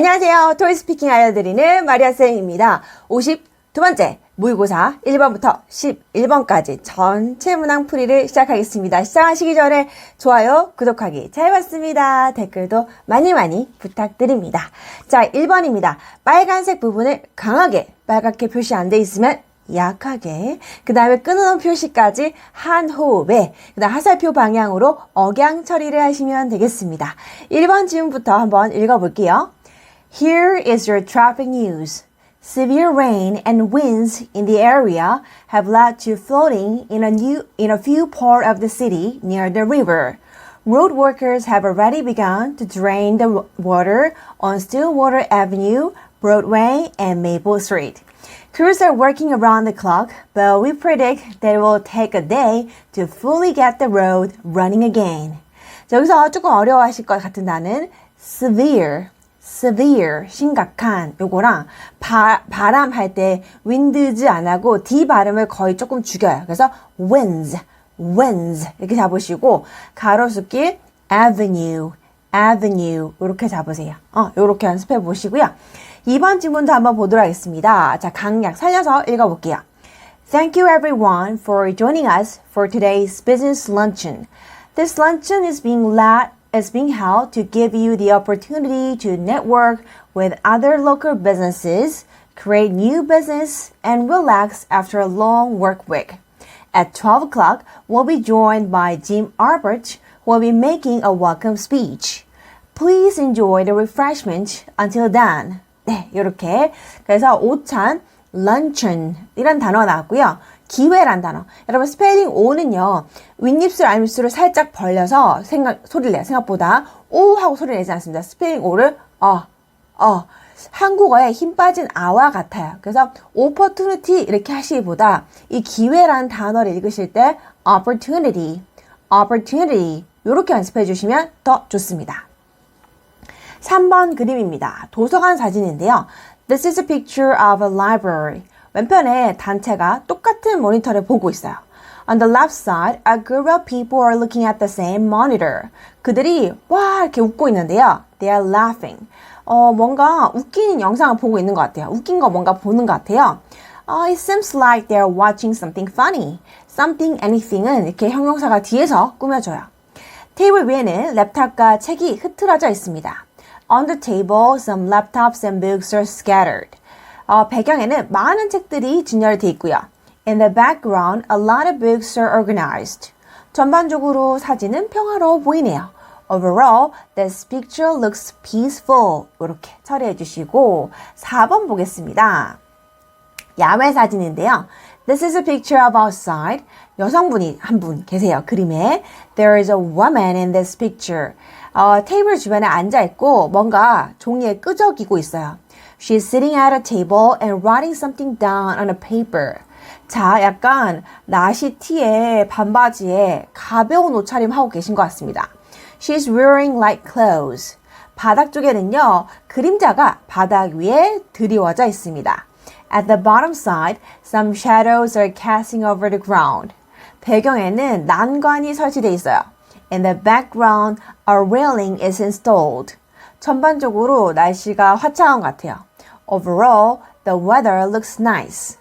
안녕하세요. 토이 스피킹 알려드리는 마리아쌤입니다. 52번째 모의고사 1번부터 11번까지 전체 문항 풀이를 시작하겠습니다. 시작하시기 전에 좋아요, 구독하기 잘 봤습니다. 댓글도 많이 많이 부탁드립니다. 자, 1번입니다. 빨간색 부분을 강하게 빨갛게 표시 안 돼 있으면 약하게 그 다음에 끊어놓은 표시까지 한 호흡에 그 다음 하살표 방향으로 억양 처리를 하시면 되겠습니다. 1번 질문부터 한번 읽어볼게요. Here is your traffic news. Severe rain and winds in the area have led to flooding in a, new, in a few parts of the city near the river. Road workers have already begun to drain the water on Stillwater Avenue, Broadway, and Maple Street. Crews are working around the clock, but we predict that it will take a day to fully get the road running again. 자, 여기서 조금 어려워하실 것 같은 단어는 severe, Severe, 심각한 요거랑 바, 바람 할때 winds 안 하고 d 발음을 거의 조금 죽여요. 그래서 winds, winds 이렇게 잡으시고 가로수길 avenue, avenue 이렇게 잡으세요. 어, 이렇게 연습해 보시고요. 2번 질문도 한번 보도록 하겠습니다. 자, 강약 살려서 읽어 볼게요. Thank you everyone for joining us for today's business luncheon. This luncheon is being led is being held to give you the opportunity to network with other local businesses, create new business, and relax after a long work week. At 12 o'clock, we'll be joined by Jim Arbert, who will be making a welcome speech. Please enjoy the refreshment until then. 네, 이렇게. 그래서 오찬, luncheon 이란 단어가 나왔고요. 기회란 단어. 여러분 스페링 O는요. 윗입술, 안입술을 살짝 벌려서 생각 소리를 내요. 생각보다 O 하고 소리 내지 않습니다. 스페링 O를 어, 어. 한국어에 힘 빠진 아와 같아요. 그래서 opportunity 이렇게 하시기보다 이 기회라는 단어를 읽으실 때 opportunity, opportunity 이렇게 연습해 주시면 더 좋습니다. 3번 그림입니다. 도서관 사진인데요. This is a picture of a library. 왼편에 단체가 똑같은 모니터를 보고 있어요. On the left side, a group of people are looking at the same monitor. 그들이 와 이렇게 웃고 있는데요. They are laughing. 어, 뭔가 웃기는 영상을 보고 있는 것 같아요. 웃긴 거 뭔가 보는 것 같아요. Uh, it seems like they're watching something funny. Something, anything은 이렇게 형용사가 뒤에서 꾸며줘요. 테이블 위에는 랩탑과 책이 흐트러져 있습니다. On the table, some laptops and books are scattered. 어, 배경에는 많은 책들이 진열되어 있고요. In the background, a lot of books are organized. 전반적으로 사진은 평화로워 보이네요. Overall, this picture looks peaceful. 이렇게 처리해 주시고 4번 보겠습니다. 야외 사진인데요. This is a picture of outside. 여성분이 한 분 계세요. 그림에. There is a woman in this picture. 어, 테이블 주변에 앉아 있고 뭔가 종이에 끄적이고 있어요. She's sitting at a table and writing something down on a paper. 자, 약간 나시 티에 반바지에 가벼운 옷차림 하고 계신 것 같습니다. She's wearing light clothes. 바닥 쪽에는요, 그림자가 바닥 위에 드리워져 있습니다. At the bottom side, some shadows are casting over the ground. 배경에는 난관이 설치되어 있어요. In the background, a railing is installed. 전반적으로 날씨가 화창한 것 같아요. Overall, the weather looks nice.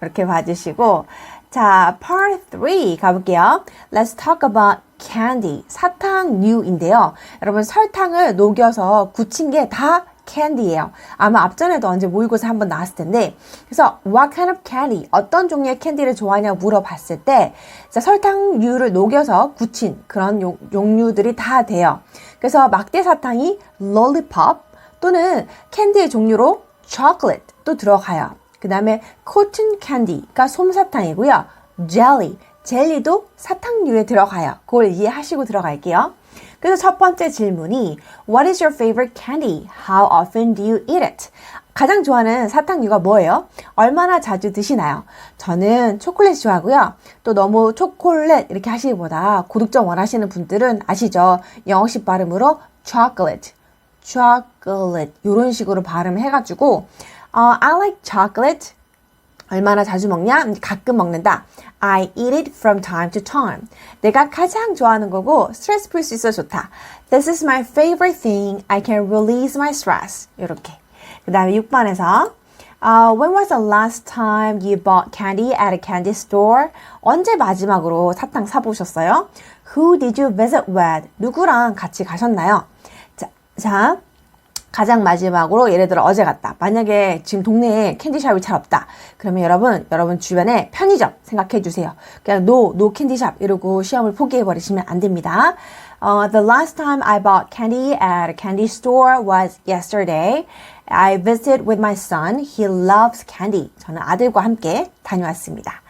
이렇게 봐주시고 자, part 3 가볼게요. Let's talk about candy. 사탕류인데요. 여러분 설탕을 녹여서 굳힌 게다 캔디예요. 아마 앞전에도 언제 모의고사 한번 나왔을 텐데 그래서 what kind of candy? 어떤 종류의 캔디를 좋아하냐고 물어봤을 때 자, 설탕류를 녹여서 굳힌 그런 용, 용류들이 다 돼요. 그래서 막대 사탕이 lollipop 또는 캔디의 종류로 chocolate 또 들어가요. 그 다음에 cotton candy가 솜사탕이고요. jelly, 젤리도 사탕류에 들어가요. 그걸 이해하시고 들어갈게요. 그래서 첫 번째 질문이 What is your favorite candy? How often do you eat it? 가장 좋아하는 사탕류가 뭐예요? 얼마나 자주 드시나요? 저는 초콜릿 좋아하고요. 또 너무 초콜릿 이렇게 하시기보다 고득점 원하시는 분들은 아시죠? 영어식 발음으로 chocolate, chocolate 이런 식으로 발음해가지고 uh, I like chocolate 얼마나 자주 먹냐? 음, 가끔 먹는다. I eat it from time to time. 내가 가장 좋아하는 거고 스트레스 풀 수 있어 좋다. This is my favorite thing. I can release my stress. 이렇게. 그 다음에 6번에서 Uh, when was the last time you bought candy at a candy store? 언제 마지막으로 사탕 사보셨어요? Who did you visit with? 누구랑 같이 가셨나요? 자, 자, 가장 마지막으로 예를 들어 어제 갔다. 만약에 지금 동네에 캔디샵이 잘 없다. 그러면 여러분, 여러분 주변에 편의점 생각해 주세요. 그냥 no, no 캔디샵 이러고 시험을 포기해 버리시면 안 됩니다. Uh, the last time I bought candy at a candy store was yesterday. I visited with my son. He loves candy. 저는 아들과 함께 다녀왔습니다.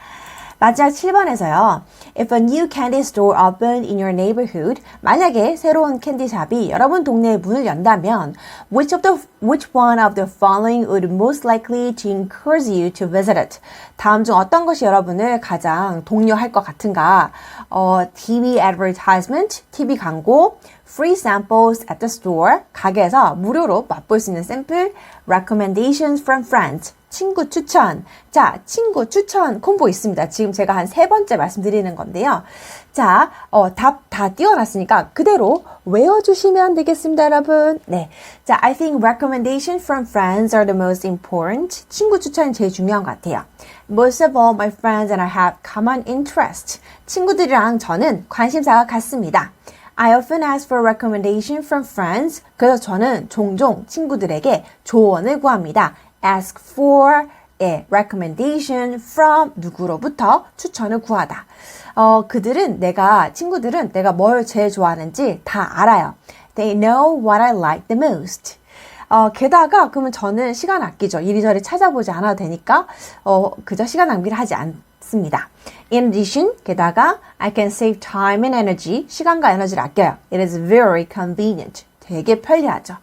마지막 7번에서요. If a new candy store opened in your neighborhood, 만약에 새로운 캔디샵이 여러분 동네에 문을 연다면, which of the which one of the following would most likely to encourage you to visit it? 다음 중 어떤 것이 여러분을 가장 독려할 것 같은가? 어, TV advertisement, TV 광고, free samples at the store, 가게에서 무료로 맛볼 수 있는 샘플, recommendations from friends, 친구 추천. 자, 친구 추천 콤보 있습니다. 지금 제가 한 세 번째 말씀드리는 건데요. 자, 어, 답 다 띄워놨으니까 그대로 외워주시면 되겠습니다, 여러분. 네. 자, I think recommendation from friends are the most important. 친구 추천이 제일 중요한 것 같아요. Most of all, my friends and I have common interest. 친구들이랑 저는 관심사가 같습니다. I often ask for recommendation from friends. 그래서 저는 종종 친구들에게 조언을 구합니다. Ask for 예, recommendation from 누구로부터 추천을 구하다. 어, 그들은 내가 친구들은 내가 뭘 제일 좋아하는지 다 알아요. They know what I like the most. 어, 게다가 그러면 저는 시간 아끼죠. 이리저리 찾아보지 않아도 되니까 어, 그저 시간 낭비를 하지 않습니다. In addition, 게다가 I can save time and energy. 시간과 에너지를 아껴요. It is very convenient. 되게 편리하죠.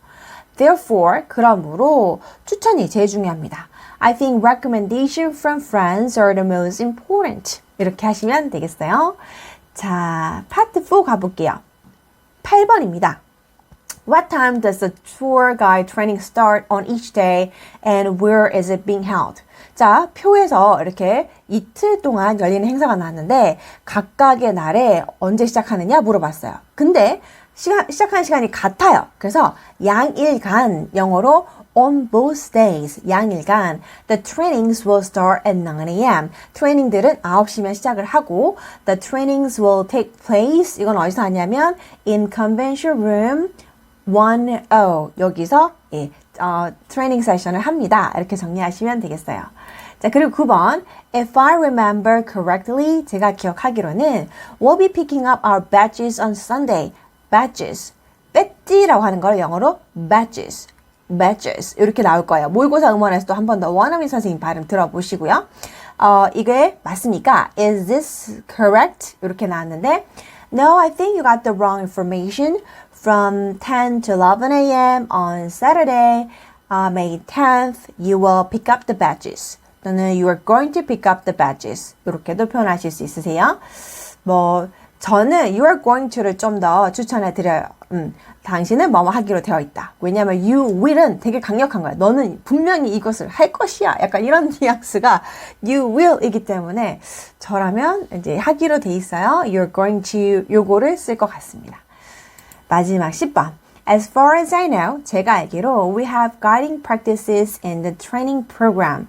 Therefore, 그러므로 추천이 제일 중요합니다. I think recommendation from friends are the most important. 이렇게 하시면 되겠어요. 자, 파트 4 가볼게요. 8번입니다. What time does the tour guide training start on each day and where is it being held? 자, 표에서 이렇게 이틀 동안 열리는 행사가 나왔는데 각각의 날에 언제 시작하느냐 물어봤어요. 근데 시간, 시작하는 시간이 같아요. 그래서 양일간 영어로 on both days 양일간 the trainings will start at 9 a.m. 트레이닝들은 9시면 시작을 하고 the trainings will take place 이건 어디서 하냐면 in convention room 10 여기서 예, 어, 트레이닝 세션을 합니다. 이렇게 정리하시면 되겠어요. 자, 그리고 9번. If I remember correctly, 제가 기억하기로는 we'll be picking up our badges on Sunday. Badges. 배지라고 하는 걸 영어로 badges. badges. 이렇게 나올 거예요. 모의고사 음원에서도 한 번 더 원어민 선생님 발음 들어보시고요. 어, 이게 맞습니까? Is this correct? 이렇게 나왔는데 No, I think you got the wrong information. From 10 to 11 a.m. on Saturday, uh, May 10th, you will pick up the badges. 또는 you are going to pick up the badges. 이렇게도 표현하실 수 있으세요. 뭐 저는 you are going to를 좀 더 추천해 드려요. 음, 당신은 뭐뭐 하기로 되어 있다. 왜냐하면 you will은 되게 강력한 거야. 너는 분명히 이것을 할 것이야. 약간 이런 뉘앙스가 you will이기 때문에 저라면 이제 하기로 돼 있어요. You're going to 요거를 쓸 것 같습니다. 마지막 10번. As far as I know, 제가 알기로 we have guiding practices in the training program.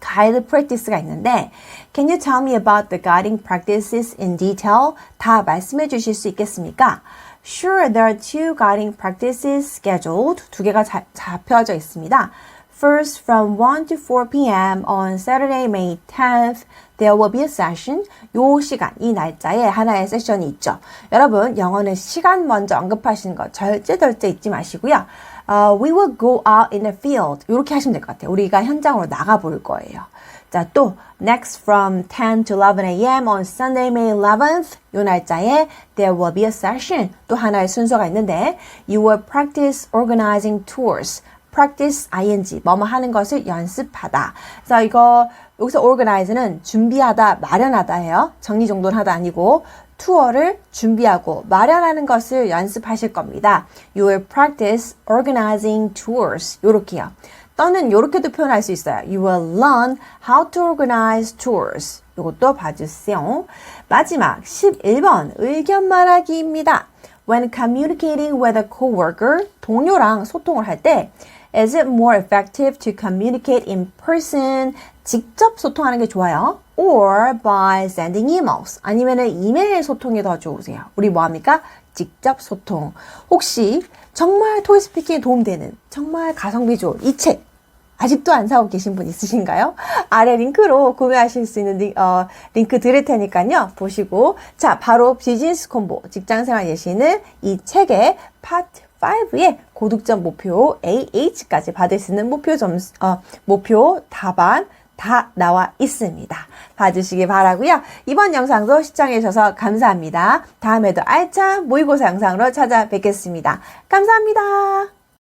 가이드 프랙티스가 있는데 Can you tell me about the guiding practices in detail? 다 말씀해 주실 수 있겠습니까? Sure, there are two guiding practices scheduled. 두 개가 자, 잡혀져 있습니다. First, from 1 to 4 p.m. on Saturday, May 10th, there will be a session. 요 시간, 이 날짜에 하나의 세션이 있죠. 여러분, 영어는 시간 먼저 언급하시는 거 절대 잊지 마시고요. Uh, we will go out in the field. 이렇게 하시면 될 것 같아요. 우리가 현장으로 나가 볼 거예요. 자, 또 next from 10 to 11 a.m. on Sunday, May 11th 요 날짜에 there will be a session. 또 하나의 순서가 있는데 you will practice organizing tours. practice ing 뭐뭐 하는 것을 연습하다. 그래서 이거 여기서 organize는 준비하다, 마련하다예요. 정리정돈하다 아니고 투어를 준비하고 마련하는 것을 연습하실 겁니다. You will practice organizing tours. 요렇게요. 또는 이렇게도 표현할 수 있어요. You will learn how to organize tours. 이것도 봐주세요. 마지막 11번 의견 말하기입니다. When communicating with a coworker, 동료랑 소통을 할 때 Is it more effective to communicate in person? 직접 소통하는 게 좋아요. Or by sending emails. 아니면은 이메일 소통이 더 좋으세요. 우리 뭐 합니까? 직접 소통. 혹시 정말 토이 스피킹에 도움되는 정말 가성비 좋은 이 책 아직도 안 사고 계신 분 있으신가요? 아래 링크로 구매하실 수 있는 링, 어, 링크 드릴 테니까요. 보시고 자 바로 비즈니스 콤보 직장생활 예시는 이 책의 파트 5의 고득점 목표 AH까지 받을 수 있는 목표 점수 어, 목표 답안 다 나와 있습니다. 봐주시기 바라고요. 이번 영상도 시청해 주셔서 감사합니다. 다음에도 알찬 모의고사 영상으로 찾아뵙겠습니다. 감사합니다.